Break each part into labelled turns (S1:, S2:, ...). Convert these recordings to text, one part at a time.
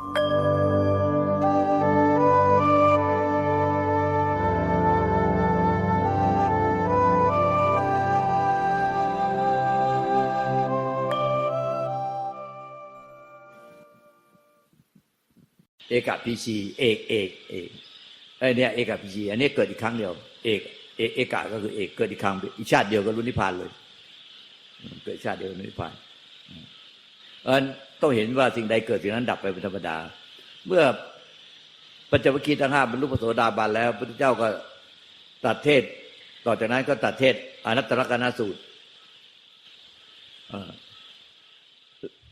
S1: เอกพีชีเอกเอกเอกไอเนี่ยเอกพีชีอันนี้เกิดอีกครั้งเดียว เอกเอกเอกะก็คือเอกเกิดอีกครั้งอีกชาติเดียวก็รู้นิพพานเลย เกิดชาติเดียวรู้นิพพาน เพราะฉะนั้นต้องเห็นว่าสิ่งใดเกิดสิ่งนั้นดับไปเป็นธรรมดา เมื่อปัญจวัคคีย์ทั้งห้าบรรลุพระโสดาบันแล้วพระเจ้าก็ตัดเทศ ต่อจากนั้นก็ตัดเทศอนัตตลกนาสูตร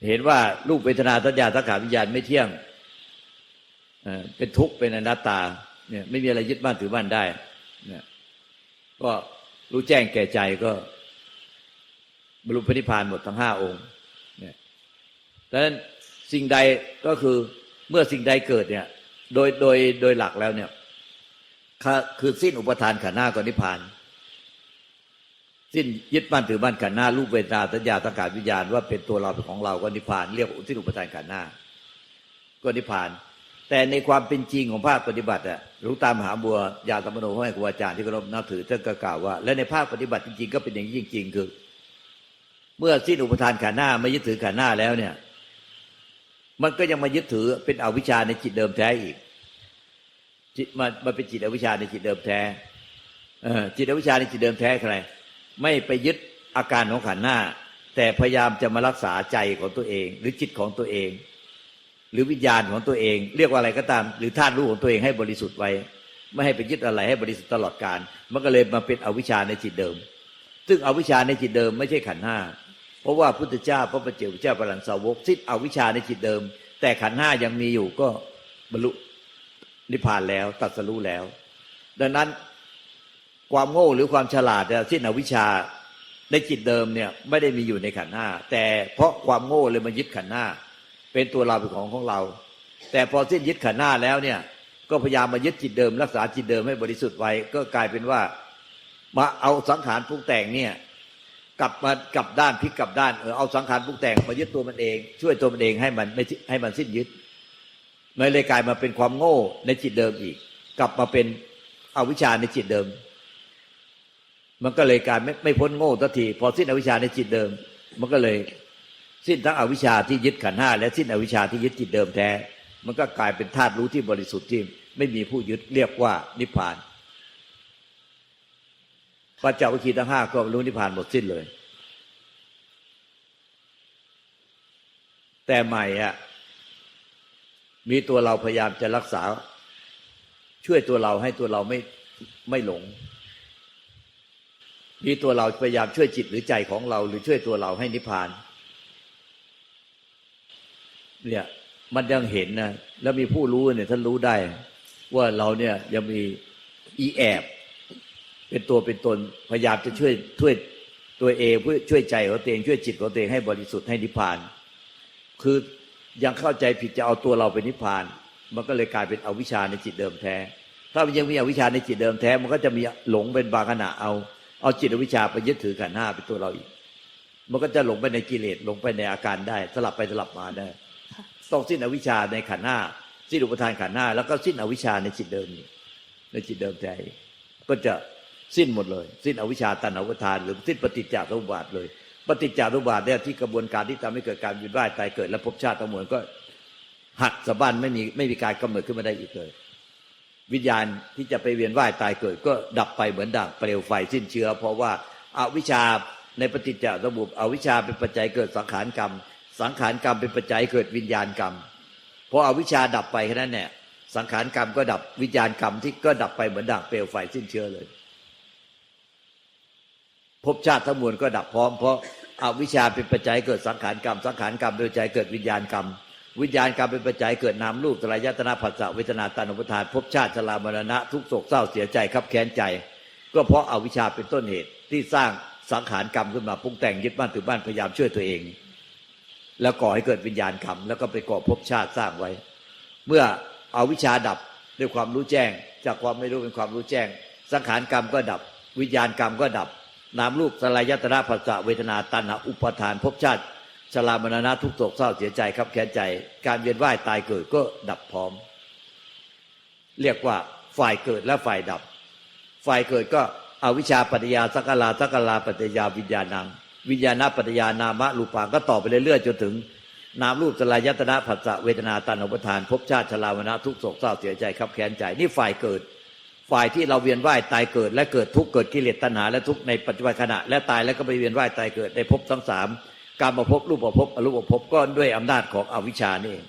S1: เห็นว่ารูปเวทนาสัญญาสังขารวิญญาณไม่เที่ยงเป็นทุกข์เป็นอนัตตา เนี่ย ไม่มีอะไรยึดบ้านถือบ้านได้ เนี่ย ก็รู้แจ้งแก่ใจก็บรรลุพระนิพพานหมดทั้งห้าองค์ ดังนั้นสิ่งใดก็คือเมื่อสิ่งใดเกิดเนี่ย โดยโดยโดยหลักแล้วเนี่ยคือสิ้นอุปทานขันธ์หน้าก็นิพพาน สิ้นยึดบ้านถือบ้านขันธ์หน้ารูปเวทนาสัญญาสังขารวิญญาณว่าเป็นตัวเราเป็นของเราก็นิพพานเรียกสิ้นอุปทานขันธ์หน้าก็นิพพาน แต่ในความเป็นจริงของภาคปฏิบัติอะหลวงตามหาบัวยาตมโนพ่อแม่ครูอาจารย์ที่เคารพนับถือท่านก็กล่าวว่า และในภาคปฏิบัติจริงๆก็เป็นอย่างนี้จริงคือ เมื่อสิ้นอุปทานขันธ์หน้าไม่ยึดถือขันธ์หน้าแล้วเนี่ย มันก็ยังมายึดถือเป็นอวิชชาในจิตเดิมแท้อีกจิตมันมันเป็นจิตอวิชชาในจิตเดิมแท้เออจิตอวิชชาในจิตเดิมแท้ใครไม่ไปยึดอาการของขันหน้า แต่พยายามจะมารักษาใจของตัวเอง หรือจิตของตัวเอง หรือวิญญาณของตัวเอง เรียกว่าอะไรก็ตาม หรือธาตุรู้ของตัวเองให้บริสุทธิ์ไว้ ไม่ให้ไปยึดอะไรให้บริสุทธิ์ตลอดการมันก็เลยมาเป็นอวิชชาในจิตเดิม ซึ่งอวิชชาในจิตเดิมไม่ใช่ขันห้า เพราะว่าพุทธเจ้าพระปัจเจกพุทธเจ้าพระหลันสาวกสิ้นอวิชชาในจิตเดิม แต่ขันห้ายังมีอยู่ก็บรรลุนิพพานแล้วตรัสรู้แล้ว ดังนั้นความโง่หรือความฉลาดเนี่ยสิ้นอวิชชาในจิตเดิมเนี่ยไม่ได้มีอยู่ในขันห้าแต่เพราะความโง่เลยมายึดขันห้าเป็นตัวเราเป็นของของเรา แต่พอสิ้นยึดขันหน้าแล้วเนี่ยก็พยายามมายึดจิตเดิม รักษาจิตเดิมให้บริสุทธิ์ไว้ก็กลายเป็นว่ามาเอาสังขารปรุงแต่งเนี่ย กลับมากลับด้านพลิกกลับด้านเออเอาสังขารปรุงแต่งมายึดตัวมันเอง ช่วยตัวมันเองให้มันไม่ให้มันสิ้นยึดมันเลยกลายมาเป็นความโง่ในจิตเดิมอีก กลับมาเป็นอวิชชาในจิตเดิม มันก็เลยกลายไม่ไม่พ้นโง่ทันที พอสิ้นอวิชชาในจิตเดิม มันก็เลยสิ้นทั้งอวิชชาที่ยึดขันห้าและสิ้นอวิชชาที่ยึดจิตเดิมแท้ มันก็กลายเป็นธาตุรู้ที่บริสุทธิ์ที่ไม่มีผู้ยึดเรียกว่านิพพาน ปัจจวัคคีทั้งห้าก็รรลุนิพพานหมดสิ้นเลย แต่ใหม่อะมีตัวเราพยายามจะรักษา ช่วยตัวเราให้ตัวเราไม่ไม่หลง มีตัวเราพยายามช่วยจิตหรือใจของเรา หรือช่วยตัวเราให้นิพพาน เนี่ยมันยังเห็นนะแล้วมีผู้รู้เนี่ยท่านรู้ได้ ว่าเราเนี่ยยังมีอีแอบ เป็นตัวเป็นตนพยายามจะช่วยช่วยตัวเองเพื่อช่วยใจของตัวเองช่วยจิตของตัวเองให้บริสุทธิ์ให้นิพพาน คือยังเข้าใจผิดจะเอาตัวเราเป็นนิพพาน มันก็เลยกลายเป็นอวิชชาในจิตเดิมแท้ ถ้ามันยังมีอวิชชาในจิตเดิมแท้ มันก็จะมีหลงเป็นบางขณะเอา เอาจิตอวิชชาไปยึดถือขันห้าเป็นตัวเราอีก มันก็จะหลงไปในกิเลสหลงไปในอาการได้ สลับไปสลับมาได้ต้องสิ้นอวิชชาในขันห้าสิ้นอุปทานขันห้าแล้วก็สิ้นอวิชชาในจิตเดิมนี้ในจิตเดิมใจก็จะ สิ้นหมดเลย สิ้นอวิชชาตันอวิทาน หรือสิ้นปฏิจจสมุปบาทเลย ปฏิจจสมุปบาทเนี่ยที่กระบวนการที่ทำให้เกิดการวินว่ายตายเกิด และภพชาติทั้งมวลก็หักสะบั้นไม่มีไม่มีการกำเนิดขึ้นมาได้อีกเลย วิญญาณที่จะไปเวียนว่ายตายเกิด ก็ดับไปเหมือนด่างเปลวไฟสิ้นเชื้อ เพราะว่าอาวิชชาในปฏิจจสมุปอวิชชาเป็นปัจจัยเกิดสังขารกรรม สังขารกรรมเป็นปัจจัยเกิดวิญญาณกรรมพออวิชชาดับไปแค่นั้นเนี่ยสังขารกรรมก็ดับวิญญาณกรรมที่ก็ดับไปเหมือนด่างเปลวไฟสิ้นเชื้อเลย ภพชาติทั้งมวลก็ดับพร้อมเพราะอาวิชชาเป็นปัจจัยเกิดสังขารกรรม สังขารกรรมเป็นปัจจัยเกิดวิญญาณกรรม วิญญาณกรรมเป็นปัจจัยเกิดนามรูปตรายตนะผัสสะเวทนาตานุปทานภพชาติชรามรณะ ทุกโศกเศร้าเสียใจขับแค้นใจ ก็เพราะอาวิชชาเป็นต้นเหตุที่สร้างสังขารกรรมขึ้นมาปรุงแต่งยึดบ้านถือบ้านพยายามช่วยตัวเอง แล้วก่อให้เกิดวิญญาณกรรม แล้วก็ไปก่อภพชาติสร้างไว้ เมื่อเอาวิชาดับด้วยความรู้แจ้ง จากความไม่รู้เป็นความรู้แจ้ง สังขารกรรมก็ดับ วิญญาณกรรมก็ดับ นามรูปสลายตนะภาษะเวทนาตัณหาอุปทานภพชาติชรามรณะทุกโศกเศร้าเสียใจครับแค้นใจ การเวียนว่ายตายเกิดก็ดับพร้อม เรียกว่าฝ่ายเกิดและฝ่ายดับ ฝ่ายเกิดก็อวิชชาปัจจยาสักลาสักลาปัจจยาวิญญาณัง วิญญาณปัจจยานามะรูปังก็ต่อไปเรื่อยๆจนถึง นามรูปสลายยตนะผัสสะเวทนาตันอุปทานภพชาติชราวนะทุกโศกเศร้าเสียใจครับแค้นใจ นี่ฝ่ายเกิด ฝ่ายที่เราเวียนว่ายตายเกิด และเกิดทุกข์เกิดกิเลสตัณหาและทุกข์ในปัจจุบันขณะ และตายแล้วก็ไปเวียนว่ายตายเกิดในภพทั้งสามการมาพบรูปประพบอรูปประพบก็ด้วยอำนาจของอวิชชานี่เอง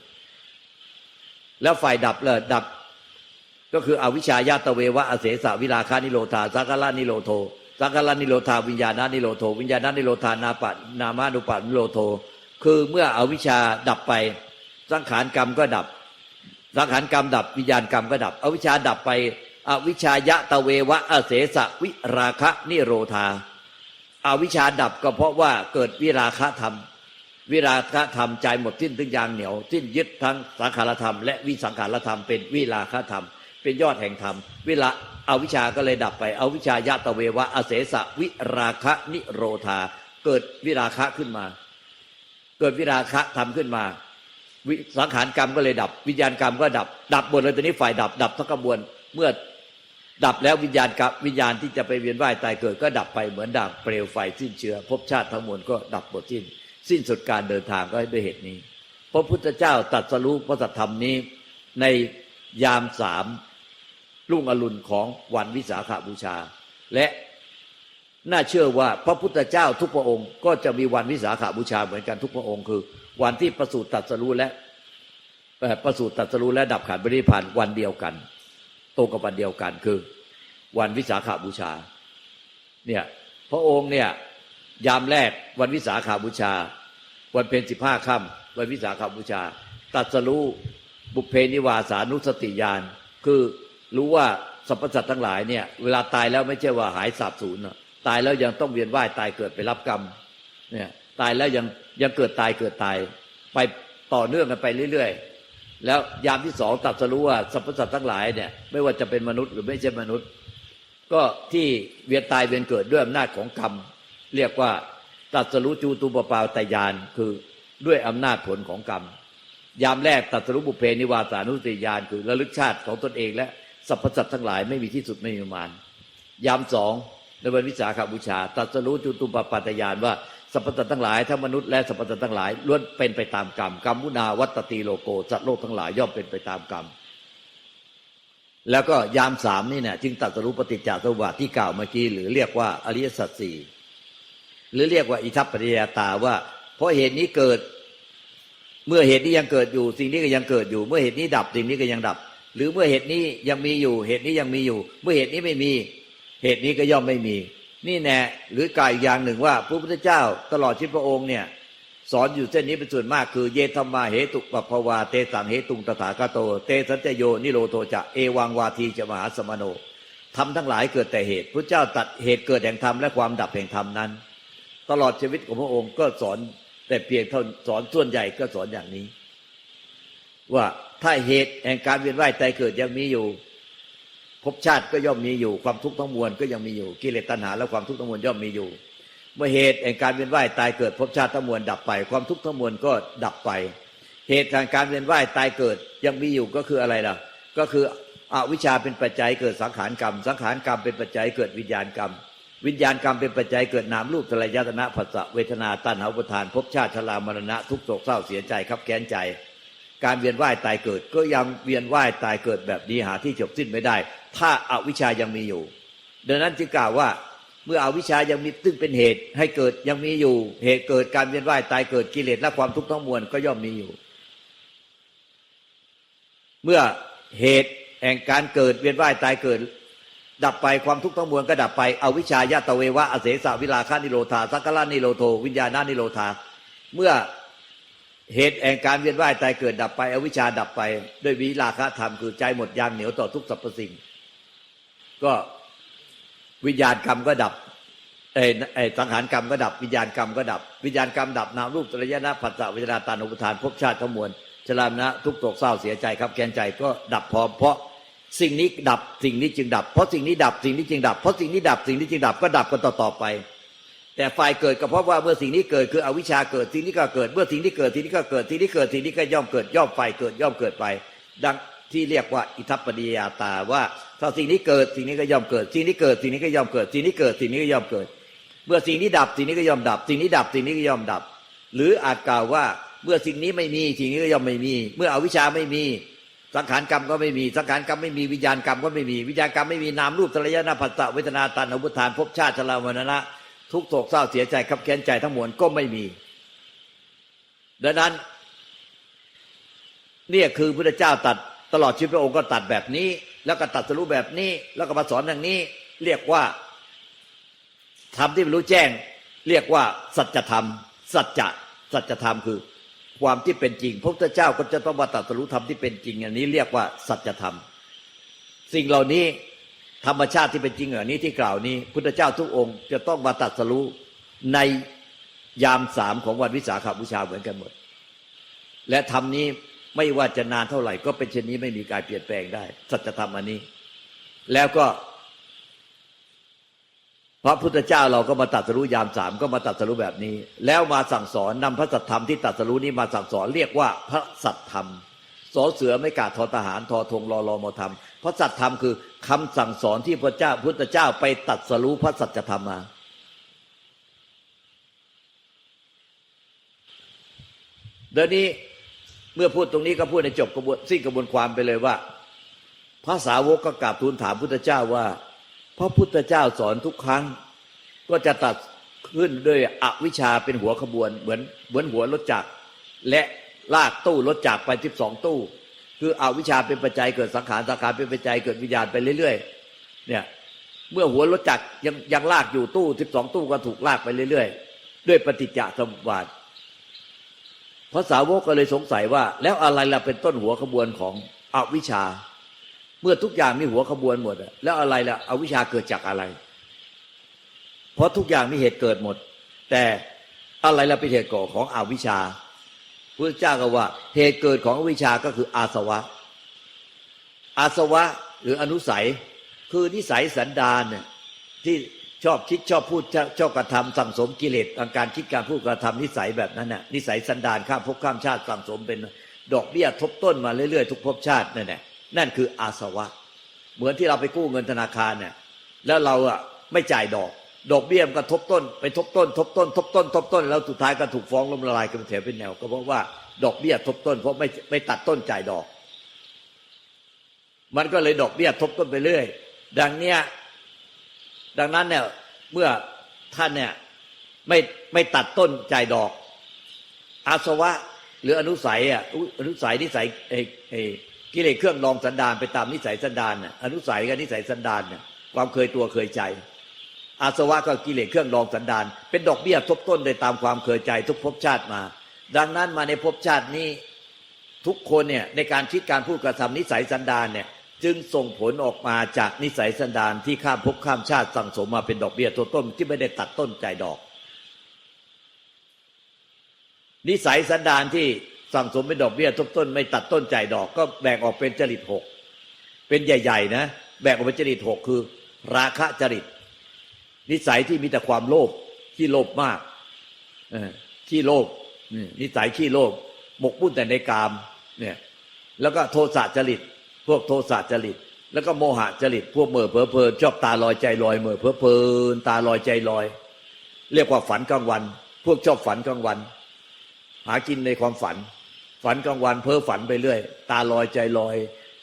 S1: แล้วฝ่ายดับเลยดับ ก็คืออวิชชายาตเววะอเสสะวิราคานิโรธาสักกะลานิโรโทสักกะลานิโรธาวิญญาณานิโรโทวิญญาณานิโรธานาปะนามานุปะนิโรโท คือเมื่ออวิชชาดับไป สังขารกรรมก็ดับ สังขารกรรมดับวิญญาณกรรมก็ดับ อวิชชาดับไป อวิชายะตะเววะอเสสะวิราคะนิโรธาอาวิชาดับก็เพราะว่าเกิดวิราคะธรรม วิราคะธรรมใจหมดสิ้นถึงยางเหนียวสิ้นยึดทั้งสังขารธรรม และวิสังขารธรรมเป็นวิราคะธรรม เป็นยอดแห่งธรรมเวลาอาวิชาก็เลยดับไปอวิชายะตะเววะอเสสะวิราคะนิโรธา เกิดวิราคะขึ้นมา เกิดวิราคะทำขึ้นมาวิสังขารกรรมก็เลยดับ วิญญาณกรรมก็ดับ ดับหมดเลยตอนนี้ฝ่ายดับ ดับทั้งกระบวน เมื่อ ดับแล้ววิญญาณกับวิญญาณที่จะไปเวียนว่ายตายเกิด ก็ดับไปเหมือนด่างเปลวไฟสิ้นเชื้อภพชาติทั้งมวลก็ดับหมดสิ้น สิ้นสุดการเดินทางก็ด้วยเหตุนี้พระพุทธเจ้าตรัสรู้พระสัทธรรมนี้ ในยามสามรุ่งอรุณของวันวิสาขบูชา และน่าเชื่อว่าพระพุทธเจ้าทุกพระองค์ ก็จะมีวันวิสาขบูชาเหมือนกันทุกพระองค์ คือ วันที่ประสูติตรัสรู้และประสูติตรัสรู้และดับขันบริพันธ์วันเดียวกัน ตรงกับวันเดียวกันคือ วันวิสาขบูชา เนี่ยพระองค์เนี่ยยามแรกวันวิสาขาบูชา วันเพ็ญสิบห้าค่ำวันวิสาขาบูชาตรัสรู้บุพเพนิวาสานุสติญาณคือรู้ว่าสรรพสัตว์ทั้งหลายเนี่ยเวลาตายแล้วไม่ใช่ว่าหายสาบสูญตายแล้วยังต้องเวียนว่ายตายเกิดไปรับกรรมเนี่ยตายแล้วยังยังเกิดตายเกิดตาย ไปต่อเนื่องกันไปเรื่อยๆ แล้วยามที่สองตรัสรู้ว่าสรรพสัตว์ทั้งหลายเนี่ยไม่ว่าจะเป็นมนุษย์หรือไม่ใช่มนุษย์ ก็ที่เวียนตายเวียนเกิดด้วยอำนาจของกรรม เรียกว่าตรัสรู้จูตูปปาตยานคือด้วยอำนาจผลของกรรม ยามแรกตรัสรู้บุเพนิวาสานุสติญาณคือระลึกชาติของตนเองและสรรพสัตว์ทั้งหลายไม่มีที่สุดไม่มีมาณยามสองในวันวิสาขบูชาตรัสรู้จุตูปปาตยานว่า สรรพสัตว์ทั้งหลายทั้งมนุษย์และสรรพสัตว์ทั้งหลายล้วนเป็นไปตามกรรมกรรมมุนาวัตตีโลโกสัตว์โลกทั้งหลายย่อมเป็นไปตามกรรมแล้วก็ยามสามนี่เนี่ยจึงตรัสรู้ปฏิจจสมุปบาทที่กล่าวเมื่อกี้หรือเรียกว่าอริยสัจสี่หรือเรียกว่าอิทัปปัจจยตาว่า เพราะเหตุนี้เกิด เมื่อเหตุนี้ยังเกิดอยู่ สิ่งนี้ก็ยังเกิดอยู่ เมื่อเหตุนี้ดับสิ่งนี้ก็ยังดับ หรือเมื่อเหตุนี้ยังมีอยู่ เหตุนี้ยังมีอยู่ เมื่อเหตุนี้ไม่มี เหตุนี้ก็ย่อมไม่มี นี่แน่หรือกล่าวอีกอย่างหนึ่งว่าพระพุทธเจ้าตลอดชีวิตพระองค์เนี่ยสอนอยู่เส้นนี้เป็นส่วนมากคือ เยธรรมาเหตุปัภวา เตสังเหตุงตถาคโต เตสัจจโยนิโรโทจะเอวังวาทีจะมหาสมโนทำทั้งหลายเกิดแต่เหตุพระเจ้าตัดเหตุเกิดแห่งธรรมและความดับแห่งธรรมนั้น ตลอดชีวิตของพระองค์ก็สอนแต่เพียงเท่าสอนส่วนใหญ่ก็สอนอย่างนี้ ว่าถ้าเหตุแห่งการเวียนว่ายตายเกิดยังมีอยู่ ภพชาติก็ย่อมมีอยู่ ความทุกข์ทั้งมวลก็ยังมีอยู่ กิเลสตัณหาและความทุกข์ทั้งมวลย่อมมีอยู่ เมื่อเหตุแห่งการเวียนว่ายตายเกิดภพชาติทั้งมวลดับไป ความทุกข์ทั้งมวลก็ดับไป เหตุแห่งการเวียนว่ายตายเกิดยังมีอยู่ก็คืออะไรล่ะ ก็คืออวิชชาเป็นปัจจัยเกิดสังขารกรรม สังขารกรรมเป็นปัจจัยเกิดวิญญาณกรรม วิญญาณกรรมเป็นปัจจัยเกิดนามรูปทลายตนะผัสสะเวทนาตัณหาอุปทานภพชาติชรามรณะทุกโศกเศร้าเสียใจครับแค้นใจ การเวียนว่ายตายเกิด ก็ยังเวียนว่ายตายเกิดแบบนี้หาที่จบสิ้นไม่ได้ ถ้าอาวิชายังมีอยู่ ดังนั้นจึงกล่าวว่าเมื่ออวิชายังมีซึ่งเป็นเหตุให้เกิดยังมีอยู่ เหตุเกิดการเวียนว่ายตายเกิดกิเลสและความทุกข์ทั้งมวลก็ย่อมมีอยู่ เมื่อเหตุแห่งการเกิดเวียนว่ายตายเกิด ดับไปความทุกข์ทั้งมวลก็ดับไปอวิชชายาตเววะอเสสาวิลาคานิโรธาสักกะลานิโรโทวิญญาณานิโรธาเมื่อ เหตุแห่งการเวียนว่ายตายเกิดดับไป อวิชชาดับไป ด้วยวิลาคะธรรมคือใจหมดยางเหนียวต่อทุกสรรพสิ่ง ก็วิญญาณกรรมก็ดับเอ้ไอ้สังหารกรรมก็ดับ วิญญาณกรรมก็ดับ วิญญาณกรรมดับนามรูปตรยนะผัสสะเวทนาณตานุปทานภพชาติทั้งมวลชรามนะทุกโศกเศร้าเสียใจครับแค้นใจก็ดับพร้อมเพราะสิ่งนี้ดับสิ่งนี้จึงดับ เพราะสิ่งนี้ดับสิ่งนี้จึงดับเพราะสิ่งนี้ดับสิ่งนี้จึงดับก็ดับกันต่อๆไป แต่ฝ่ายเกิดก็เพราะว่าเมื่อสิ่งนี้เกิดคืออวิชชาเกิดสิ่งนี้ก็เกิด เมื่อสิ่งที่เกิดสิ่งนี้ก็เกิดสิ่งนี้เกิดสิ่งนี้ก็ย่อมเกิดย่อมไปเกิดย่อมเกิดไป ดังที่เรียกว่าอิทัปปัญญาตาว่าถ้าสิ่งนี้เกิดสิ่งนี้ก็ย่อมเกิดสิ่งนี้เกิดสิ่งนี้ก็ย่อมเกิดสิ่งนี้เกิดสิ่งนี้ก็ย่อมเกิด เมื่อสิ่งนี้ดับสิ่งนี้ก็ย่อมดับ สิ่งนี้ดับสิ่งนี้ก็ย่อมดับ หรืออาจกล่าวว่าเมื่อสิ่งนี้ไม่มีสิ่งนี้ก็ย่อมไม่มี เมื่ออวิชชาไม่มีสังขารกรรมก็ไม่มีสังขารกรรมไม่มีวิญญาณกรรมก็ไม่มีวิญญาณกรรมไม่มีนามรูปตระยนาภัสสะเวทนาตันอุปทานภพชาติชรามรณะ ทุกโศกเศร้าเสียใจขับแค้นใจทั้งมวลก็ไม่มี ดังนั้น เนี่ยคือพระเจ้าตัดตลอดชีวิตพระองค์ก็ตัดแบบนี้ แล้วก็ตัดสรู้แบบนี้ แล้วก็มาสอนอย่างนี้ เรียกว่าธรรมที่รู้แจ้ง เรียกว่า สัจธรรม สัจจะสัจธรรมคือ ความที่เป็นจริง พระพุทธเจ้าก็จะต้องมาตัดสรู้ธรรมที่เป็นจริง อันนี้เรียกว่าสัจธรรม สิ่งเหล่านี้ ธรรมชาติที่เป็นจริงอันนี้ที่กล่าวนี้ พุทธเจ้าทุกองค์ จะต้องมาตัดสรู้ในยามสามของวันวิสาขบูชาเหมือนกันหมด และธรรมนี้ไม่ว่าจะนานเท่าไหร่ ก็เป็นเช่นนี้ไม่มีการเปลี่ยนแปลงได้ สัจธรรมอันนี้ แล้วก็พระพุทธเจ้าเราก็มาตัดสรู้ยามสามก็มาตัดสรู้แบบนี้ แล้วมาสั่งสอนนำพระสัทธรรมที่ตัดสรู้นี้มาสั่งสอนเรียกว่าพระสัทธรรมสอเสือไม่กาดทอทหารทอธงรอรอมอธรรมพระสัทธรรมคือ คำสั่งสอนที่พระเจ้าพุทธเจ้าไปตัดสรู้พระสัจธรรมมาเดี๋ยวนี้เมื่อพูดตรงนี้ก็พูดในจบกระบวนสิ้นกระบวนความไปเลยว่า พระสาวกก็กราบทูลถามพุทธเจ้าว่า พระพุทธเจ้าสอนทุกครั้ง ก็จะตัดขึ้นด้วยอวิชชาเป็นหัวขบวนเหมือนเหมือนหัวรถจักรและลากตู้รถจักรไปทิบสองตู้ คืออวิชชาเป็นปัจจัยเกิดสังขารสังขารเป็นปัจจัยเกิดวิญญาณไปเรื่อยๆเนี่ยเมื่อหัวรถจักรยังยังลากอยู่ตู้ทิบสองตู้ก็ถูกลากไปเรื่อยๆ ด้วยปฏิจจสมุปบาทพระสาวกก็เลยสงสัยว่า แล้วอะไรล่ะเป็นต้นหัวขบวนของอวิชชา เมื่อทุกอย่างมีหัวขบวนหมด แล้วอะไรล่ะอวิชชาเกิดจากอะไร เพราะทุกอย่างมีเหตุเกิดหมด แต่อะไรล่ะเป็นเหตุก่อของอวิชชา พระเจ้าก็ว่า เหตุเกิดของอวิชาก็คืออาสวะ อาสวะหรืออนุสัย คือนิสัยสันดานเนี่ยที่ชอบคิดชอบพูดชอบชอบกระทำสั่งสมกิเลสทางการคิดการพูดกระทำนิสัยแบบนั้นน่ะนิสัยสันดานข้ามภพข้ามชาติสั่งสมเป็นดอกเบี้ยทบต้นมาเรื่อยๆทุกภพชาตินั่นแหละนั่นคืออาสวะ เหมือนที่เราไปกู้เงินธนาคารเนี่ยแล้วเราอะไม่จ่ายดอก ดอกเบี้ยมันก็ทบต้น ไปทบต้น ทบต้น ทบต้น ทบต้น แล้วสุดท้ายก็ถูกฟ้องล้มละลายกันเป็นแถวเป็นแนว ก็เพราะว่าดอกเบี้ยทบต้น เพราะไม่ไม่ตัดต้นจ่ายดอก มันก็เลยดอกเบี้ยทบต้นไปเรื่อย ดังเนี้ยดังนั้นเนี่ยเมื่อท่านเนี่ยไม่ไม่ตัดต้นจ่ายดอก อาสวะหรืออนุสัยอะอนุสัยนิสัยเอเอกิเลสเครื่องรองสันดานไปตามนิสัยสันดานน่ะอนุสัยกับนิสัยสันดานเนี่ยความเคยตัวเคยใจ อาสวะก็กิเลสเครื่องรองสันดาน เป็นดอกเบี้ยทบต้นโดยตามความเคยใจทุกภพชาติมา ดังนั้นมาในภพชาตินี้ทุกคนเนี่ยในการคิดการพูดกระทำนิสัยสันดานเนี่ยจึงส่งผลออกมาจากนิสัยสันดานที่ข้ามภพข้ามชาติสั่งสมมาเป็นดอกเบี้ยตัวต้นที่ไม่ได้ตัดต้นใจดอก นิสัยสันดานที่สั่งสมเป็นดอกเบี้ยทบต้น ไม่ตัดต้นใจดอก ก็แบ่งออกเป็นจริตหกเป็นใหญ่ ๆ นะ แบ่งออกเป็นจริตหกคือ ราคะจริต นิสัยที่มีแต่ความโลภที่โลภมากขี้โลภนิสัยขี้โลภหมกมุ่นแต่ในกามเนี่ยแล้วก็โทสะจริต พวกโทสะจริต แล้วก็โมหะจริต พวกเมื่อเพอเพลินชอบตาลอยใจลอยเมื่อเพอเพลินตาลอยใจลอย เรียกว่าฝันกลางวัน พวกชอบฝันกลางวัน หากินในความฝัน ฝันกลางวัน เพ้อฝันไปเรื่อย ตาลอยใจลอย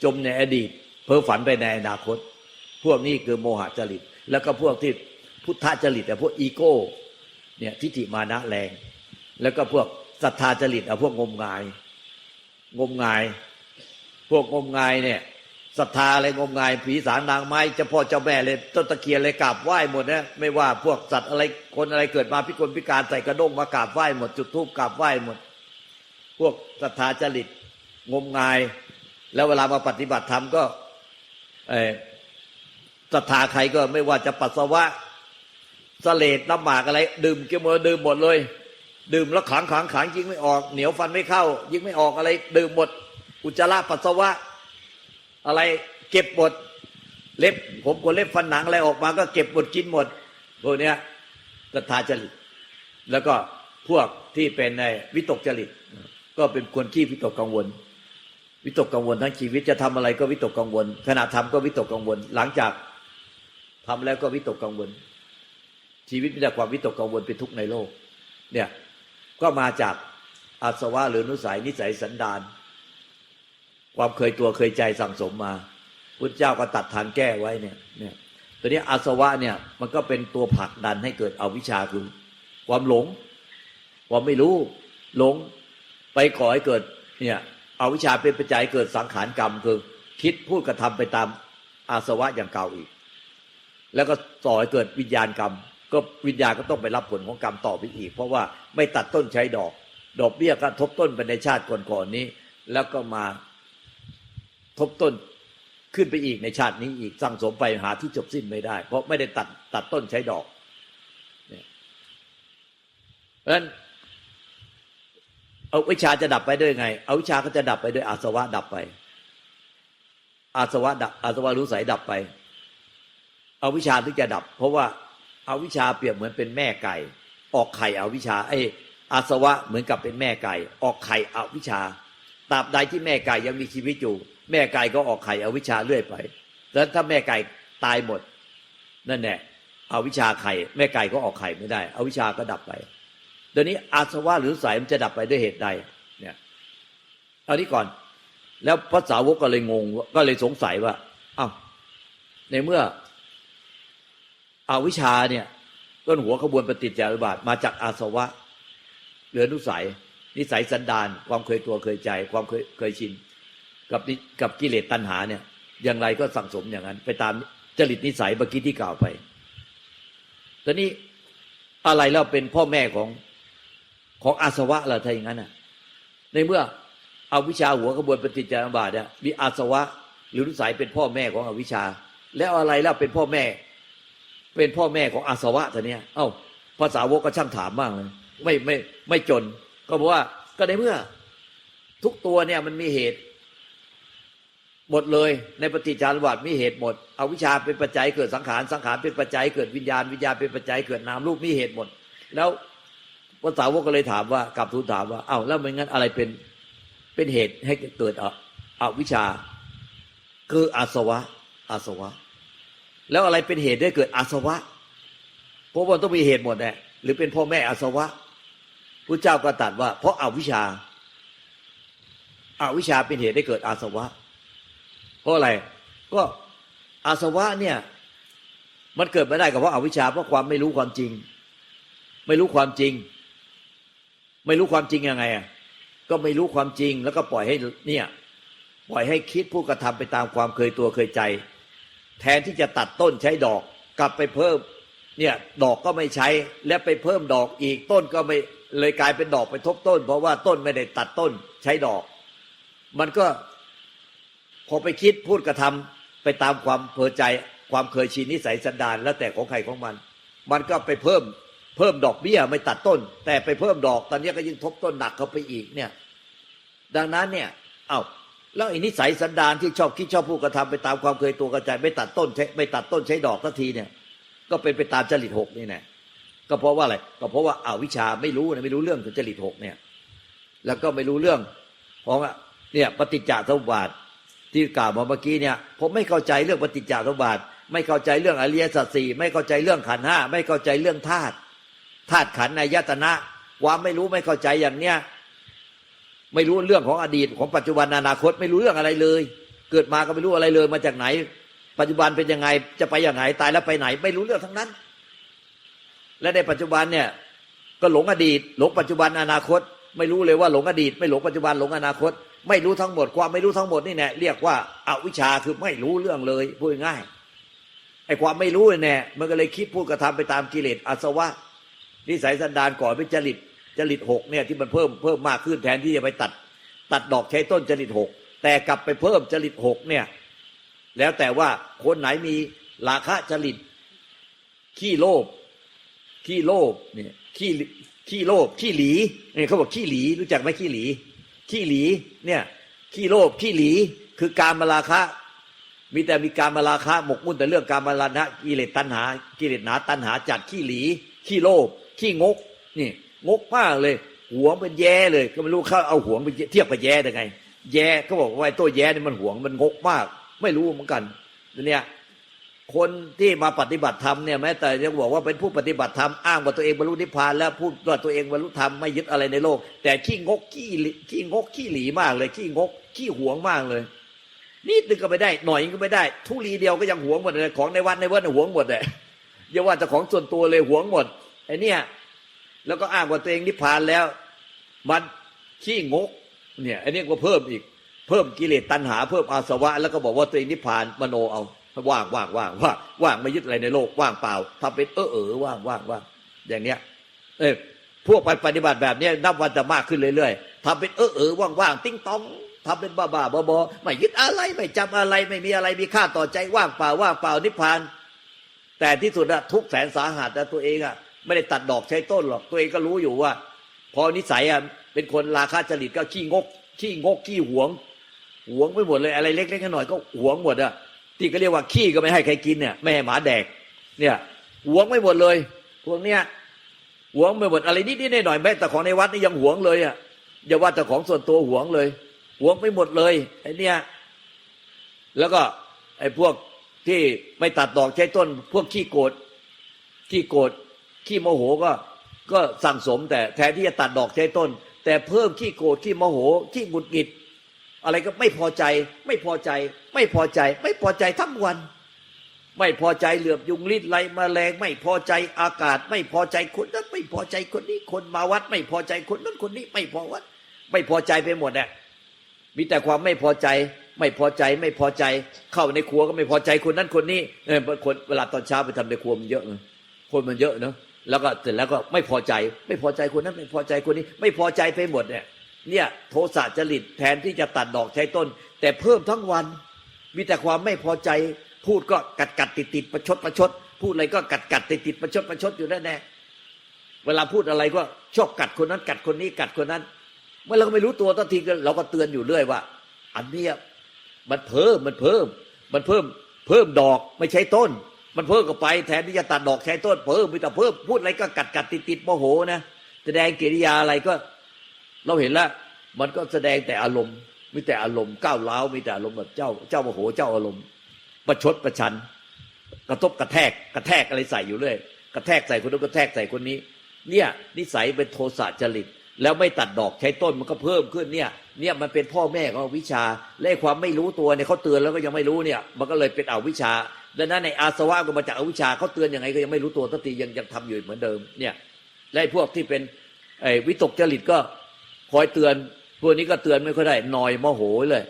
S1: จมในอดีต เพ้อฝันไปในอนาคต พวกนี้คือโมหะจริต แล้วก็พวกที่ พุทธจริตแต่พวกอีโก้เนี่ยทิฏฐิมานะแรง แล้วก็พวกศรัทธาจริตเอาพวกงมงาย งมงาย พวกงมงายเนี่ยศรัทธาอะไรงมงาย ผีสางนางไม้เจ้าพ่อเจ้าแม่เลยต้นตะเคียนเลยกราบไหว้หมดนะไม่ว่าพวกสัตว์อะไรคนอะไรเกิดมาพิกลพิการใส่กระด้งมากราบไหว้หมดจุดธูปกราบไหว้หมด พวกศรัทธาจริตงมงาย แล้วเวลามาปฏิบัติธรรมก็ศรัทธาใครก็ไม่ว่าจะปัสสาวะ สเลดน้ำหมากอะไร ดื่มเกี่ยวมือดื่มหมดเลย ดื่มแล้วขังขังขังยิงไม่ออก เหนียวฟันไม่เข้า ยิงไม่ออกอะไร ดื่มหมด อุจจาระปัสสาวะ อะไรเก็บหมด เล็บผมกนเล็บฟันหนังอะไรออกมาก็เก็บหมดกินหมดพวกเนี้ยศรัทาจริตแล้วก็พวกที่เป็นในวิตกจริต ก็เป็นคนที่วิตกกังวล วิตกกังวลทั้งชีวิตจะทำอะไรก็วิตกกังวลขณะทำก็วิตกกังวล หลังจากทำแล้วก็วิตกกังวล ชีวิตมีแต่ความวิตกกังวลเป็นทุกข์ในโลก เนี่ยก็มาจากอาสวะหรือนุสัยนิสัยสันดาน ความเคยตัวเคยใจสั่งสมมาพุทธเจ้าก็ตัดทางแก้ไว้เนี่ยเนี่ยตัวนี้อาสวะเนี่ยมันก็เป็นตัวผลักดันให้เกิดอวิชชาคือ ความหลง ความไม่รู้หลงไปก่อให้เกิดเนี่ยอวิชชาเป็นปัจจัยเกิดสังขารกรรมคือ คิดพูดกระทำไปตามอาสวะอย่างเก่าอีก แล้วก็ต่อให้เกิดวิญญาณกรรม ก็วิญญาณก็ต้องไปรับผลของกรรมต่อไปอีก เพราะว่าไม่ตัดต้นใช้ดอก ดอกเบี้ยก็ทบต้นไปในชาติก่อนๆนี้ แล้วก็มาทบต้นขึ้นไปอีกในชาตินี้อีกสั่งสมไปหาที่จบสิ้นไม่ได้ เพราะไม่ได้ตัดตัดต้นใช้ดอกเนี่ยเพราะฉะนั้นเอาวิชาจะดับไปด้วยไง เอาวิชาก็จะดับไปด้วยอาสวะดับไป อาสวะดับอาสวะรู้ใสยดับไป เอาวิชาถึงจะดับ เพราะว่า อาวิชาเปรียบเหมือนเป็นแม่ไก่ ออกไข่เอาวิชาไอ้อาสวะเหมือนกับเป็นแม่ไก่ ออกไข่เอาวิชาตราบใดที่แม่ไก่ยังมีชีวิตอยู่ แม่ไก่ก็ออกไข่เอาวิชาเรื่อยไป แล้วถ้าแม่ไก่ตายหมด นั่นแหละเอาวิชาไข่แม่ไก่ก็ออกไข่ไม่ได้เอาวิชาก็ดับไปเดี๋ยวนี้อาสวะหรือสายมันจะดับไปด้วยเหตุใดเนี่ยเอานี้ก่อน แล้วพระสาวกก็เลยงงก็เลยสงสัยว่าอ้าวในเมื่อ อาวิชาเนี่ยต้นหัวขบวนปฏิจจารุบาทมาจากอาสวะ เหลือนุสัย นิสัยสันดาน ความเคยตัวเคยใจ ความเคยเคยชิน กับนิกับกิเลสตัณหาเนี่ย อย่างไรก็สั่งสมอย่างนั้น ไปตามจริตนิสัยเมื่อกี้ที่กล่าวไปตอนนี้อะไรแล้วเป็นพ่อแม่ของของอาสวะล่ะถ้าอย่างนั้นน่ะ ในเมื่อเอาวิชาหัวขบวนปฏิจจารุบาทเนี่ยมีอาสวะ หรือนิสัยเป็นพ่อแม่ของอวิชชา แล้วอะไรแล้วเป็นพ่อแม่ เป็นพ่อแม่ของอาสวะท่านี้เอ้าภาษาวกก็ช่างถามบ้างเลยไม่ไม่ไม่จน ก็บอกว่าก็ในเมื่อ ทุกตัวเนี่ยมันมีเหตุ หมดเลย ในปฏิจจารุบาทมีเหตุหมดเอาวิชาเป็นปัจจัยเกิดสังขารสังขารเป็นปัจจัยเกิดวิญญาณวิญญาณเป็นปัจจัยเกิดนามรูปมีเหตุหมด แล้วภาษาวกก็เลยถามว่ากลับทูลถามว่าเอ้าแล้วไม่งั้นอะไรเป็นเป็นเหตุให้เกิดออวิชา คืออาสวะอาสวะ แล้วอะไรเป็นเหตุให้เกิดอาสวะเพราะว่าต้องมีเหตุหมดแหละหรือเป็นพ่อแม่อาสวะพระเจ้าก็ตรัสว่า เพราะอาวิชชาอาวิชชาเป็นเหตุให้เกิดอาสวะ เพราะอะไร ก็อาสวะเนี่ย มันเกิดไม่ได้ก็เพราะอาวิชชาเพราะความไม่รู้ความจริง ไม่รู้ความจริง ไม่รู้ความจริงยังไงอะก็ไม่รู้ความจริงแล้วก็ปล่อยให้เนี่ย ปล่อยให้คิดผู้กระทำไปตามความเคยตัวเคยใจ แทนที่จะตัดต้นใช้ดอกกลับไปเพิ่ม เนี่ยดอกก็ไม่ใช้และไปเพิ่มดอกอีกต้นก็ไม่เลยกลายเป็นดอกไปทบต้น เพราะว่าต้นไม่ได้ตัดต้นใช้ดอก มันก็พอไปคิดพูดกระทำไปตามความเพอใจความเคยชินนิสัยสันดานแล้วแต่ของใครของมัน มันก็ไปเพิ่มเพิ่มดอกเบี้ยไม่ตัดต้น แต่ไปเพิ่มดอกตอนนี้ก็ยิ่งทบต้นหนักเข้าไปอีกเนี่ย ดังนั้นเนี่ย เอา้า แล้วอ้นิสัยสันดานที่ชอบคิดชอบพูดกระทำไปตามความเคยตัวกระจายไม่ตัดต้นใช้ไม่ตัดต้นใช้ดอกสักทีเนี่ย ก็เป็นไปตามจริตหกนี่แน่ก็เพราะว่าอะไรก็เพราะว่าอาวิชาไม่รู้นะไม่รู้เรื่องของจริตหกเนี่ย แล้วก็ไม่รู้เรื่องของเนี่ยปฏิจจสมุปบาทที่กล่าวมาเมื่อกี้เนี่ยผมไม่เข้าใจเรื่องปฏิจจสมุปบาทไม่เข้าใจเรื่องอริยสัจสี่ไม่เข้าใจเรื่องขันห้าไม่เข้าใจเรื่องธาตุธาตุขันในยตนะความไม่รู้ไม่เข้าใจอย่างเนี้ย ไม่รู้เรื่องของอดีตของปัจจุบันอนาคตไม่รู้เรื่องอะไรเลย เกิดมาก็ไม่รู้อะไรเลย มาจากไหน ปัจจุบันเป็นยังไงจะไปอย่างไงตายแล้วไปไหน ไม่รู้เรื่องทั้งนั้น และในปัจจุบันเนี่ยก็หลงอดีต หลงปัจจุบันอนาคต ไม่รู้เลยว่าหลงอดีต ไม่หลงปัจจุบันหลงอนาคต ไม่รู้ทั้งหมดความไม่รู้ทั้งหมดนี่แน่เรียกว่าอาวิชชาคือไม่รู้เรื่องเลยพูดง่ายไอ้ความไม่รู้แน่มันก็เลยคิดพูดกระทำไปตามกิเลสอาสวะนิสัยสันดานก่อนเป็นจริต จริตหกเนี่ยที่มันเพิ่มเพิ่มมากขึ้นแทนที่จะไปตัด ตัดดอกใช้ต้นจริตหกแต่กลับไปเพิ่มจริตหกเนี่ย แล้วแต่ว่าคนไหนมีราคะจริตขี้โลภขี้โลภเนี่ยขี้ขี้โลภขี้หลีเนี่ยเขาบอกขี้หลีรู้จักไหมขี้หลี ขี้หลีเนี่ยขี้โลภขี้หลีคือการมาราคะมีแต่มีการมาราคะหมกมุ่นแต่เรื่องการมาราคะกิเลสตัณหา กิเลสหนาตัณหาจัดขี้หลี ขี้โลภขี้งกนี่ งกมากเลย หวงเป็นแย่เลย ก็ไม่รู้เขาเอาหวงไปเทียบกับแย่ได้ไง แย่ก็บอกว่าไอ้ตัวแย่นี่มันหวงมันงกมาก ไม่รู้เหมือนกันเนี่ยคนที่มาปฏิบัติธรรมเนี่ยแม้แต่ยังบอกว่าเป็นผู้ปฏิบัติธรรมอ้างว่าตัวเองบรรลุนิพพานแล้วพูดว่าตัวเองบรรลุธรรมไม่ยึดอะไรในโลก แต่ขี้งกขี้ขี้งกขี้หลีมากเลยขี้งกขี้หวงมากเลยนิดนึงก็ไม่ได้หน่อยก็ไม่ได้ ทุลีเดียวก็ยังหวงหมดเลยของในวัดในวัดน่ะหวงหมดเลยอย่าว่าแต่ของส่วนตัวเลยหวงหมดไอ้เนี่ย แล้วก็อ้างว่าตัวเองนิพพานแล้ว มันขี้งก เนี่ยอันนี้ก็เพิ่มอีกเพิ่มกิเลสตัณหาเพิ่มอาสวะ แล้วก็บอกว่าตัวเองนิพพานมโนเอาว่างว่างว่างว่างว่างไม่ยึดอะไรในโลกว่างเปล่าทำเป็นเออเออว่างว่างว่างอย่างเนี้ย เออพวกปฏิบัติแบบเนี้ยนับวันจะมากขึ้นเรื่อยๆทำเป็นเออเออว่างว่างติ้งตองทำเป็นบ้าบ้าบอๆไม่ยึดอะไรไม่จำอะไรไม่มีอะไรมีค่าต่อใจว่างเปล่าว่างเปล่านิพพาน แต่ที่สุดอะทุกแสนสาหัสแต่ตัวเองอะ ไม่ได้ตัดดอกใช้ต้นหรอกตัวเองก็รู้อยู่ว่า พอนิสัยอะเป็นคนราคะจริตก็ขี้งก ขี้งกขี้หวง หวงไปหมดเลยอะไรเล็กๆน้อยๆก็หวงหมดอะที่ก็เรียกว่าขี้ก็ไม่ให้ใครกินเนี่ยไม่ให้หมาแดก เนี่ยหวงไม่หมดเลยพวกเนี้ยหวงไม่หมดอะไรนิดๆหน่อยๆแม้แต่ของในวัดนี่ยังหวงเลยอะอย่าว่าแต่ของส่วนตัวหวงเลยหวงไปหมดเลยไอ้เนี่ยแล้วก็ไอ้พวกที่ไม่ตัดดอกใช้ต้น พวกขี้โกรธขี้โกรธ ขี้โมโหก็ก็สั่งสมแต่แทนที่จะตัดดอกใช้ต้น แต่เพิ่มขี้โกรธขี้โมโหขี้หงุดหงิด อะไรก็ไม่พอใจ ไม่พอใจ ไม่พอใจ ไม่พอใจทั้งวัน ไม่พอใจเหลือบยุงลิ้นไรมแมลงไม่พอใจอากาศ ไม่พอใจคนนั้นไม่พอใจคนนี้คนมาวัด ไม่พอใจคนนั้นคนนี้ไม่พอวัด ไม่พอใจไปหมดเนี่ยมีแต่ความไม่พอใจไม่พอใจไม่พอใจเข้าในครัวก็ไม่พอใจคนนั้นคนนี้เออคนเวลาตอนเช้าไปทำในครัวมันเยอะเลยคนมันเยอะเนาะ แล้วก็เสร็จแล้วก็ไม่พอใจ ไม่พอใจคนนั้นไม่พอใจคนนี้ ไม่พอใจไปหมดเนี่ย เนี่ยโทสะจริตแทนที่จะตัดดอกใช้ต้น แต่เพิ่มทั้งวัน มีแต่ความไม่พอใจ พูดก็กัดกัดติดติดประชดประชด พูดอะไรก็กัดกัดติดติดประชดประชดอยู่นั่นแน่เวลาพูดอะไรก็ชอบกัดคนนั้น กัดคนนี้กัดคนนั้น เมื่อเราไม่รู้ตัวตัทีก็เราก็เตือนอยู่เรื่อยว่า อันเนี้ยมันเพิ่มมันเพิ่ม มันเพิ่ม เพิ่มดอกไม่ใช่ต้น มันเพิ่มก็ไปแทนที่จะตัดดอกใช้ต้นเพิ่มมีแต่เพิ่มพูดอะไรก็กัดกัดติดติดโมโหนะแสดงกิริยาอะไรก็ เราเห็นแล้วมันก็แสดงแต่อารมณ์มีแต่อารมณ์ก้าวร้าวมีแต่อารมณ์แบบเจ้า เจ้าโมโหเจ้าอารมณ์ ประชดประชัน กระทบกระแทกกระแทกอะไรใส่อยู่เรื่อยกระแทกใส่คนนู้นกระแทกใส่คนนี้ เนี่ยนิสัยเป็นโทสะจริต แล้วไม่ตัดดอกใช้ต้นมันก็เพิ่มขึ้นเนี่ย เนี่ยมันเป็นพ่อแม่ของวิชาและความไม่รู้ตัวเนี่ยเขาเตือนแล้วก็ยังไม่รู้เนี่ย มันก็เลยเป็นอวิชา ดังนั้นในอาสวะก็มาจากอวิชชาเขาเตือนยังไงก็ยังไม่รู้ตัวทันทียังยังทำอยู่เหมือนเดิมเนี่ยและพวกที่เป็นไอ้วิตกจริตก็คอยเตือน พวกนี้ก็เตือนไม่ค่อยได้หนอยโมโหเลย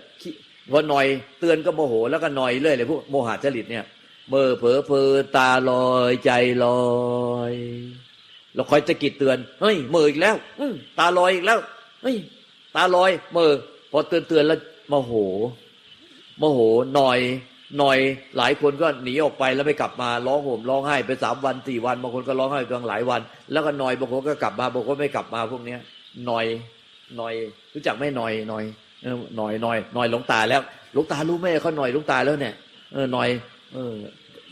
S1: พอหน่อยเตือนก็โมโหแล้วก็หน่อยเลยเลยพวกโมหะจริตเนี่ยเมื่อเผลอเพอตาลอยใจลอยเราคอยตะกิดเตือนเฮ้ยเมื่ออีกแล้วอืตาลอยอีกแล้วเฮ้ยตาลอยเมื่อพอเตือนเตือนแล้วโมโหโมโหหน่อย หน่อยหลายคนก็หนีออกไปแล้วไม่กลับมาร้องห่มร้องไห้ไปสามวันสี่วันบางคนก็ร้องไห้กลางหลายวัน แล้วก็หน่อยบางคนก็กลับมาบางคนไม่กลับมาพวกเนี้ยหน่อยหน่อย รู้จักไหมหน่อยหน่อยหน่อยหน่อยหน่อยหลงตาแล้วหลงตารู้ไหมเขาหน่อยหลงตาแล้วเนี่ยเออหน่อยเออ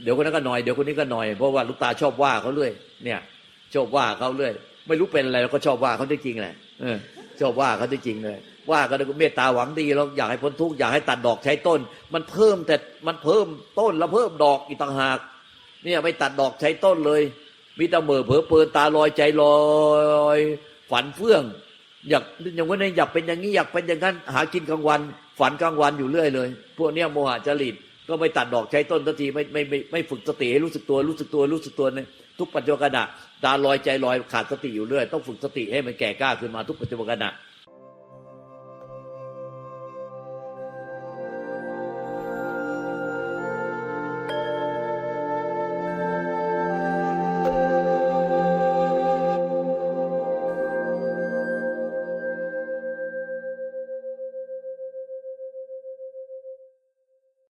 S1: เดี๋ยวคนนั้นก็หน่อยเดี๋ยวคนนี้ก็หน่อยเพราะว่าลูกตาชอบว่าเขาเรื่อยเนี่ยชอบว่าเขาเรื่อยไม่รู้เป็นอะไรเราก็ชอบว่าเขาได้จริงแหละเออชอบว่าเขาได้จริงเลย ว่าก็เมตตาหวังดีเราอยากให้พ้นทุกข์อยากให้ตัดดอกใช้ต้น มันเพิ่มแต่มันเพิ่มต้นแล้วเพิ่มดอกอีกต่างหาก เนี่ยไม่ตัดดอกใช้ต้นเลย มีแต่เหม่อเผลอเปินตาลอยใจลอย ฝันเฟื่อง อยากอย่างว่าเนี่ยอยากเป็นอย่างนี้อยากเป็นอย่างนั้นหากินกลางวัน ฝันกลางวันอยู่เรื่อยเลย พวกเนี้ยโมหะจริตก็ไม่ตัดดอกใช้ต้นทันทีไม่ไม่ไม่ไม่ฝึกสติให้รู้สึกตัวรู้สึกตัวรู้สึกตัวเนี่ยทุกปัจจุบันขณะตาลอยใจลอยขาดสติอยู่เรื่อย ต้องฝึกสติให้มันแก่กล้าขึ้นมาทุกปัจจุบันขณะ